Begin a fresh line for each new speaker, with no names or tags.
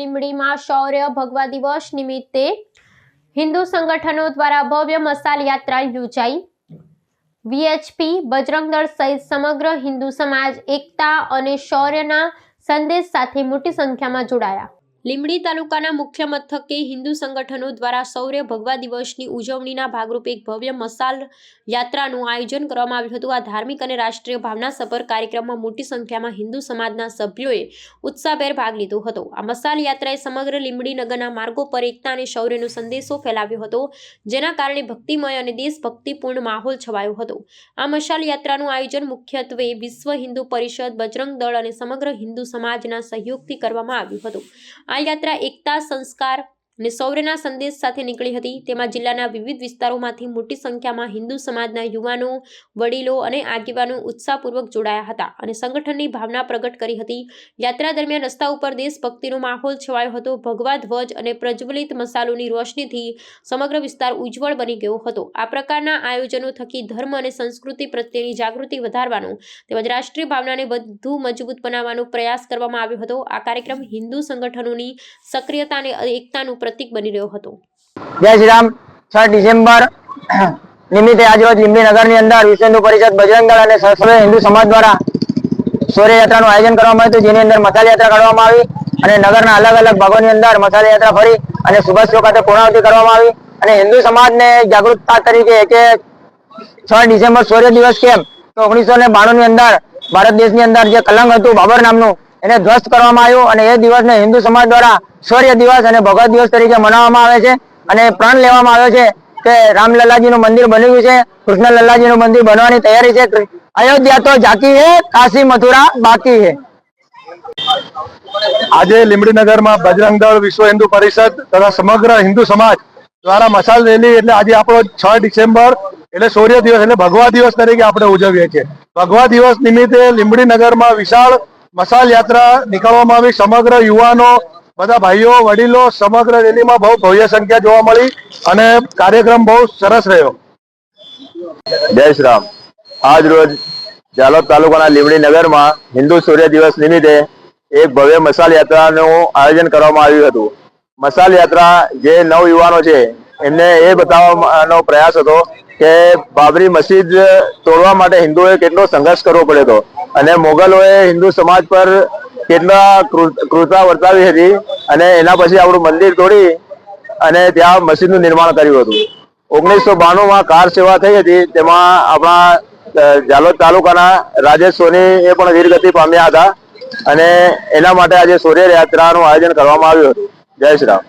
લીંબડીમાં શૌર્ય ભગવા દિવસ નિમિત્તે હિન્દુ સંગઠનો દ્વારા ભવ્ય મસાલ યાત્રા યોજાઈ. વીએચપી, બજરંગ દળ સહિત સમગ્ર હિન્દુ સમાજ એકતા અને શૌર્યના સંદેશ સાથે મોટી સંખ્યામાં જોડાયા. લીંબડી તાલુકાના મુખ્ય મથકે હિન્દુ સંગઠનો દ્વારા શૌર્ય ભગવા દિવસની ઉજવણીના ભાગરૂપે એક ભવ્ય મસાલ યાત્રાનું આયોજન કરવામાં આવ્યું હતું. આ ધાર્મિક અને રાષ્ટ્રીય ભાવનાસભર કાર્યક્રમમાં મોટી સંખ્યામાં હિન્દુ સમાજના સભ્યોએ ઉત્સાહભેર ભાગ લીધો હતો. આ મસાલ યાત્રાએ સમગ્ર લીંબડી નગરના માર્ગો પર એકતા અને શૌર્યનો સંદેશો ફેલાવ્યો હતો, જેના કારણે ભક્તિમય અને દેશભક્તિપૂર્ણ માહોલ છવાયો હતો. આ મશાલ યાત્રાનું આયોજન મુખ્યત્વે વિશ્વ હિન્દુ પરિષદ, બજરંગ દળ અને સમગ્ર હિન્દુ સમાજના સહયોગથી કરવામાં આવ્યું હતું. આ યાત્રા એકતા સંસ્કાર અને સૌર્યના સંદેશ સાથે નીકળી હતી. તેમાં જિલ્લાના વિવિધ વિસ્તારોમાંથી મોટી સંખ્યામાં હિન્દુ સમાજના યુવાનો, વડીલો અને આગેવાનો ઉત્સાહપૂર્વક જોડાયા હતા અને સંગઠનની ભાવના પ્રગટ કરી હતી. યાત્રા દરમિયાન રસ્તા ઉપર દેશભક્તિનો માહોલ છવાયો હતો. ભગવા ધ્વજ અને પ્રજ્વલિત મસાલોની રોશનીથી સમગ્ર વિસ્તાર ઉજ્જવળ બની ગયો હતો. આ પ્રકારના આયોજનો થકી ધર્મ અને સંસ્કૃતિ પ્રત્યેની જાગૃતિ વધારવાનો તેમજ રાષ્ટ્રીય ભાવનાને વધુ મજબૂત બનાવવાનો પ્રયાસ કરવામાં આવ્યો હતો. આ કાર્યક્રમ હિન્દુ સંગઠનોની સક્રિયતા અને એકતાનું પ્રતીક બની રહ્યો હતો.
જય શ્રી રામ. છ ડિસેમ્બર, નિમિત્તે આજરોજ લીંબડી નગરની અંદર વિશ્વ હિન્દુ પરિષદ બજરંગ દળ અને સર્વે હિન્દુ સમાજ દ્વારા શૌર્યયાત્રાનું આયોજન કરવામાં આવ્યું જેની અંદર મસાલ યાત્રા કાઢવામાં આવી અને નગરના અલગ અલગ ભાગોની અંદર મસાલ યાત્રા ફરી અને સુભાષ ચોક પૂર્ણાવતી કરવામાં આવી. અને હિન્દુ સમાજને જાગૃતતા તરીકે કે છ ડિસેમ્બર શૌર્ય દિવસ કેમ? તો ઓગણીસો ને બાણું ની અંદર ભારત દેશની અંદર જે કલંક હતું, બાબર નામનું એને ધ્વસ્ત કરવામાં આવ્યું અને એ દિવસને હિન્દુ સમાજ દ્વારા શૌર્ય દિવસ અને ભગવત દિવસ તરીકે મનાવવામાં આવે છે અને પ્રણ લેવામાં આવ્યો છે કે રામલલ્લાજીનું મંદિર બની ગયું છે કૃષ્ણ લલ્લાજીનું મંદિર બનવાની તૈયારી છે. અયોધ્યા તો જાકી હે, કાશી મથુરા બાકી હે.
આજે લીંબડીનગરમાં બજરંગ દળ વિશ્વ હિન્દુ પરિષદ તથા સમગ્ર હિન્દુ સમાજ દ્વારા મસાલ રેલી એટલે આજે આપણો છ ડિસેમ્બર એટલે શૌર્ય દિવસ એટલે ભગવા દિવસ તરીકે આપણે ઉજવીએ છીએ. ભગવા દિવસ નિમિત્તે લીંબડી નગરમાં વિશાળ મસાલ યાત્રા નીકળવામાં આવી. સમગ્ર યુવાનો, બધા ભાઈઓ, વડીલો સમગ્ર રેલીમાં બહુ ભવ્ય સંખ્યા જોવા મળી અને કાર્યક્રમ બહુ સરસ રહ્યો.
જય શ્રી રામ. આજ રોજ જાલોદ તાલુકાના લીમડી નગરમાં હિન્દુ સૂર્ય દિવસ નિમિત્તે એક ભવ્ય મસાલ યાત્રાનું આયોજન કરવામાં આવ્યું હતું. મસાલ યાત્રા જે નવ યુવાનો છે, એમને એ બતાવવાનો પ્રયાસ હતો કે બાબરી મસ્જિદ તોડવા માટે હિન્દુઓએ કેટલો સંઘર્ષ કરવો પડ્યો હતો. અને મોગલોએ હિન્દુ સમાજ પર કેટલા ક્રૂ- ક્રૂરતા વર્તાવી હતી અને એના પછી આપણું મંદિર તોડી અને ત્યાં મસ્જિદનું નિર્માણ કર્યું હતું. ઓગણીસો બાણુંમાં કાર સેવા થઈ હતી, તેમાં આપણા જાલોદ તાલુકાના રાજેશ સોની એ પણ વીરગતિ પામ્યા હતા અને એના માટે આજે સૂર્યયાત્રાનું આયોજન કરવામાં આવ્યું હતું. જય શ્રી રામ.